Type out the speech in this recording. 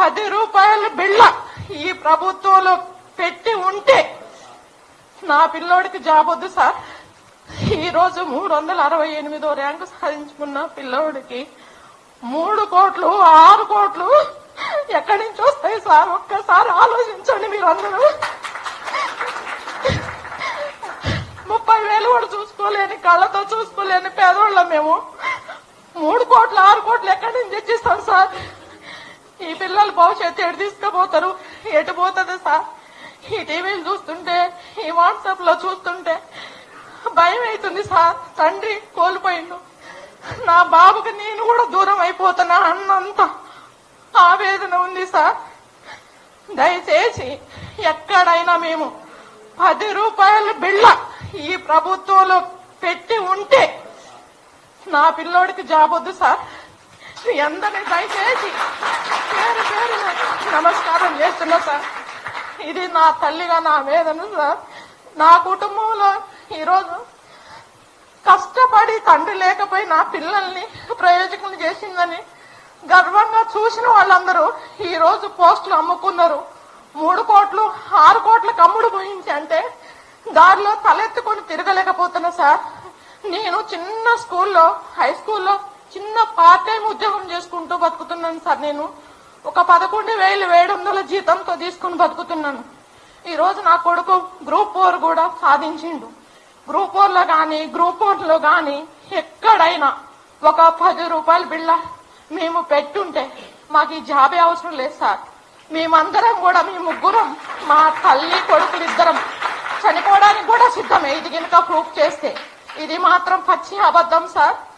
పది రూపాయల బిళ్ళ ఈ ప్రభుత్వంలో పెట్టి ఉంటే నా పిల్లోడికి జాబ్ వద్దు సార్. ఈ రోజు మూడు వందల అరవై ఎనిమిదో ర్యాంకు సాధించుకున్న పిల్లోడికి మూడు కోట్లు ఆరు కోట్లు. ఎక్కడి నుంచి వస్తాయి సార్? ఒక్కసారి ఆలోచించండి మీరందరూ. ముప్పై వేలు కూడా చూసుకోలేని కళ్ళతో చూసుకోలేని పేదవాళ్ళం మేము. మూడు కోట్లు ఆరు కోట్లు ఎక్కడి నుంచి తెచ్చిస్తాం సార్? పిల్లలు భవిష్యత్తు ఎటు తీసుకుపోతారు? ఎటు పోతుంది సార్? ఈ టీవీలు చూస్తుంటే ఈ వాట్సాప్లో చూస్తుంటే భయం అవుతుంది సార్. తండ్రి కోల్పోయిండు. నా బాబుకి నేను కూడా దూరం అయిపోతున్నా అన్నంత ఆవేదన ఉంది సార్. దయచేసి ఎక్కడైనా మేము పది రూపాయల బిళ్ళ ఈ ప్రభుత్వంలో పెట్టి ఉంటే నా పిల్లోడికి జాబ్ వద్దు సార్. మీ అందరినీ దయచేసి పేరు పేరు నమస్కారం చేస్తున్నా సార్. ఇది నా తల్లిగా నా వేదన సార్. నా కుటుంబంలో ఈరోజు కష్టపడి తండ్రి లేకపోయి నా పిల్లల్ని ప్రయోజకులు చేసిందని గర్వంగా చూసిన వాళ్ళందరూ ఈ రోజు పోస్టులు అమ్ముకున్నారు. మూడు కోట్లు ఆరు కోట్ల కమ్ముడు పోయించి అంటే దారిలో తలెత్తుకొని తిరగలేకపోతున్నా సార్. నేను చిన్న స్కూల్లో హై స్కూల్లో చిన్న పార్ట్ టైం ఉద్యోగం చేసుకుంటూ బతుకుతున్నాను సార్ నేను. ఒక పదకొండు వేలు ఏడు వందల జీతంతో తీసుకుని బతుకుతున్నాను. ఈ రోజు నా కొడుకు గ్రూప్ ఫోర్ కూడా సాధించిండు. గ్రూప్ ఫోర్లో గ్రూప్ వన్లో ఎక్కడైనా ఒక పది రూపాయల బిళ్ళ మేము పెట్టుంటే మాకు ఈ జాబే అవసరం లేదు సార్. మేమందరం కూడా మీ ముగ్గురం మా తల్లి కొడుకులు ఇద్దరం చనిపోవడానికి కూడా సిద్ధమే. ఇది కనుక ప్రూఫ్ చేస్తే. ఇది మాత్రం పచ్చి అబద్ధం సార్.